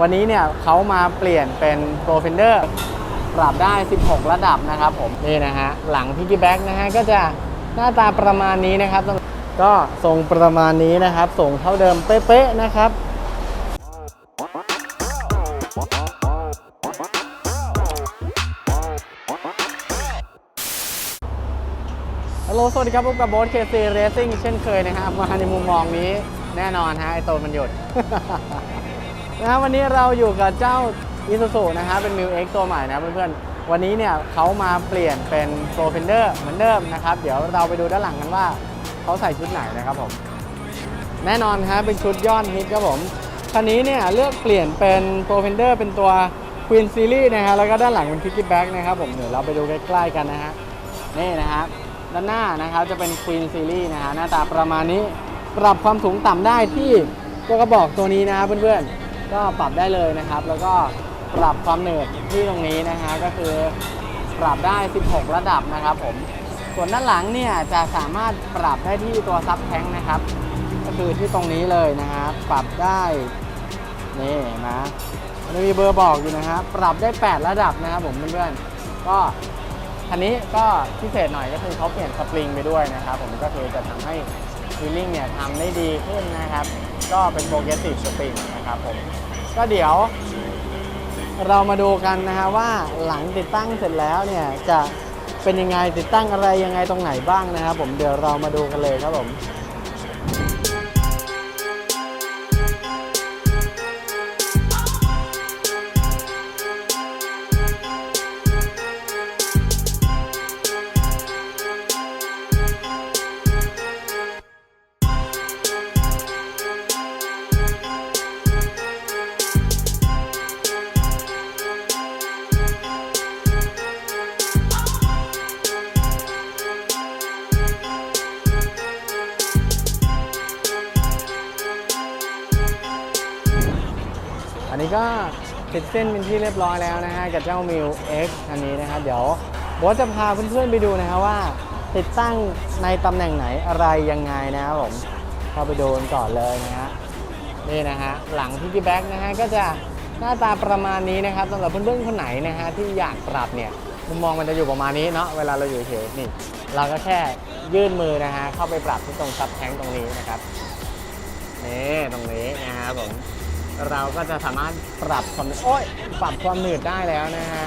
วันนี้เนี่ยเขามาเปลี่ยนเป็น Pro Fender ปรับได้ 16 ระดับนะครับผมนี่นะฮะหลังพิกกี้แบ็กนะฮะก็จะหน้าตาประมาณนี้นะครับ ก็ทรงประมาณนี้นะครับ ส่งเท่าเดิมเป๊ะๆนะครับฮัลโหลสวัสดีครับพบกับโบ๊ทเคซีเรซิ่งเช่นเคยนะครับ มาในมุมมองนี้แน่นอนฮะไอโตนมันหยุด นะครับวันนี้เราอยู่กับเจ้า i s u z u นะฮะเป็น m ิ X ตัวใหม่นะเพื่อนๆ วันนี้เนี่ยเขามาเปลี่ยนเป็น Pro Fender เหมือนเดิมนะครับ เดี๋ยวเราไปดูด้านหลังกันว่าเขาใส่ชุดไหนนะครับผม แน่นอนครับเป็นชุดยอดฮิตครับผมคันนี้เนี่ยเลือกเปลี่ยนเป็น Pro Fender เป็นตัว Queen Series นะฮะแล้วก็ด้านหลังเป็น Piggyback นะครับผมเดี๋ยวเราไปดูใกล้ๆกันนะฮะนี่นะครับด้านหน้านะครับจะเป็น Queen Series นะฮะหน้าตาประมาณนี้ปรับความสูงต่ำได้ที่ตัวกระบอกตัวนี้นะครับเพื่อนๆ ก็ปรับได้เลยนะครับ แล้วก็ปรับความเหนืดที่ตรงนี้นะฮะก็คือปรับได้ 16 ระดับนะครับผมส่วนด้านหลังเนี่ยจะสามารถปรับได้ที่ตัวซับแท้งนะครับ ก็คือที่ตรงนี้เลยนะฮะปรับได้นี่นะมันมีเบอร์บอกอยู่นะฮะปรับได้ 8 ระดับนะครับผมเพื่อนๆก็คันนี้ก็พิเศษหน่อยก็คือเขาเปลี่ยนสปริงไปด้วยนะครับผมก็คือจะทำให้ ฟีลลิ่งเนี่ยทำได้ดีขึ้นนะครับ ก็เป็นโปรเกรสซีฟสปริงนะครับผมก็เดี๋ยว เรามาดูกันนะฮะว่าหลังติดตั้งเสร็จแล้วเนี่ยจะเป็นยังไงติดตั้งอะไรยังไงตรงไหนบ้างนะครับผมเดี๋ยวเรามาดูกันเลยครับผม อันนี้ก็ติดเส้นเป็นที่เรียบร้อยแล้วนะฮะกับเจ้า m ิ u X อันนี้นะครับเดี๋ยวโบทจะพาเพื่อนๆไปดูนะครับว่า ติดตั้งในตำแหน่งไหนอะไรยังไงนะครับผมเข้าไปดูกันก่อนเลยนะฮะนี่นะฮะหลังพิกกี้แบ็กนะฮะก็จะหน้าตาประมาณนี้นะครับสำหรับเพื่อนๆคนไหนนะฮะที่อยากปรับเนี่ยมุมมองมันจะอยู่ประมาณนี้เนาะเวลาเราอยู่เฉยนี่ เราก็แค่ยื่นมือนะฮะเข้าไปปรับที่ตรงซับแทงตรงนี้นะครับนี่ตรงนี้นะครับผม เราก็จะสามารถปรับความโอ้ยปรับความหนืดได้แล้วนะฮะ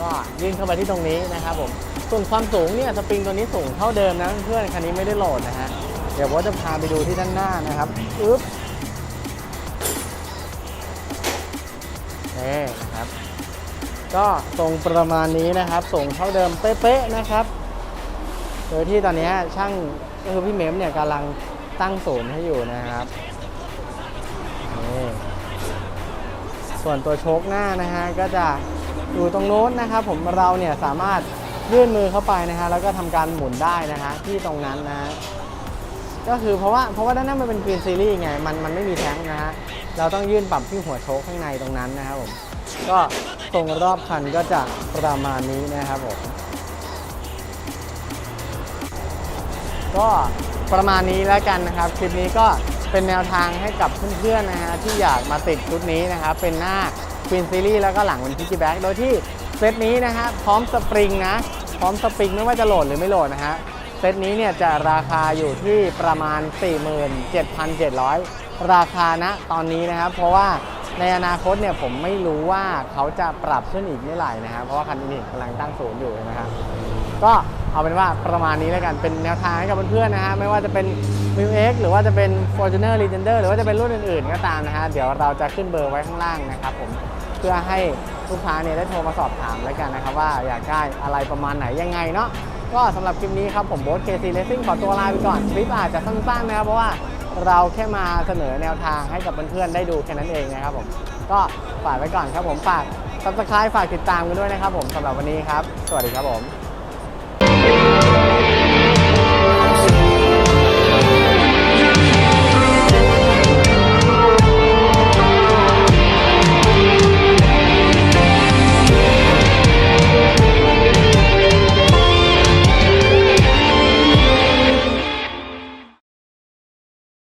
ก็ยื่นเข้าไปที่ตรงนี้นะครับผมส่วนความสูงเนี่ยสปริงตัวนี้สูงเท่าเดิมนะเพื่อนคันนี้ไม่ได้โหลดนะฮะเดี๋ยวว่าจะพาไปดูที่ด้านหน้านะครับอึ๊บนี่นะครับ ก็ทรงประมาณนี้นะครับส่งเท่าเดิมเป๊ะๆนะครับ โดยที่ตอนนี้ช่างก็คือพี่เมมเนี่ยกำลังตั้งศูนย์ให้อยู่นะครับ นี่ส่วนตัวโชคหน้านะฮะก็จะอยู่ตรงโน้นนะครับผมเราเนี่ยสามารถยื่นมือเข้าไปนะฮะแล้วก็ทำการหมุนได้นะฮะที่ตรงนั้นนะฮะก็คือเพราะว่าเพราะว่าด้านหน้ามันเป็นกรีนซีรีส์ไงมันมันไม่มีแท้งนะฮะเราต้องยื่นปรับที่หัวโชคข้างในตรงนั้นนะครับผมก็ตรงรอบคันก็จะประมาณนี้นะครับผมก็ประมาณนี้แล้วกันนะครับ คลิปนี้ก็ เป็นแนวทางให้กับเพื่อนๆนะฮะที่อยากมาติดชุดนี้นะครับเป็นหน้า Queen Series แล้วก็หลังเป็น Piggyback โดยที่เซตนี้นะฮะพร้อมสปริงนะพร้อมสปริงไม่ว่าจะโหลดหรือไม่โหลดนะฮะเซตนี้เนี่ยจะราคาอยู่ที่ประมาณ 47,700 ราคานะตอนนี้นะครับ เพราะว่าในอนาคตเนี่ยผมไม่รู้ว่าเขาจะปรับขึ้นอีกเมื่อไหร่นะครับเพราะว่าคันนี้กำลังตั้งศูนย์อยู่นะครับ ก็เอาเป็นว่าประมาณนี้แล้วกันเป็นแนวทางให้กับเพื่อนๆนะฮะไม่ว่าจะเป็น m ิ u X หรือว่าจะเป็น Fortuner Legender หรือว่าจะเป็นรุ่นอื่นๆ ก็ตามนะฮะเดี๋ยวเราจะขึ้นเบอร์ไว้ข้างล่างนะครับผมเพื่อให้ลูกค้าเนี่ยได้โทรมาสอบถามแล้วกันนะครับว่าอยากได้อะไรประมาณไหนยังไงเนาะก็สำหรับคลิปนี้ครับผมโบ๊ท KC Racing ขอตัวลาไปก่อนคลิปอาจจะสั้นๆนะครับเพราะว่าเราแค่มาเสนอแนวทางให้กับเพื่อนๆได้ดูแค่นั้นเองนะครับผมก็ฝากไว้ก่อนครับผมฝาก subscribe ฝากติดตามกันด้วยนะครับผมสำหรับวันนี้ครับ สวัสดีครับผม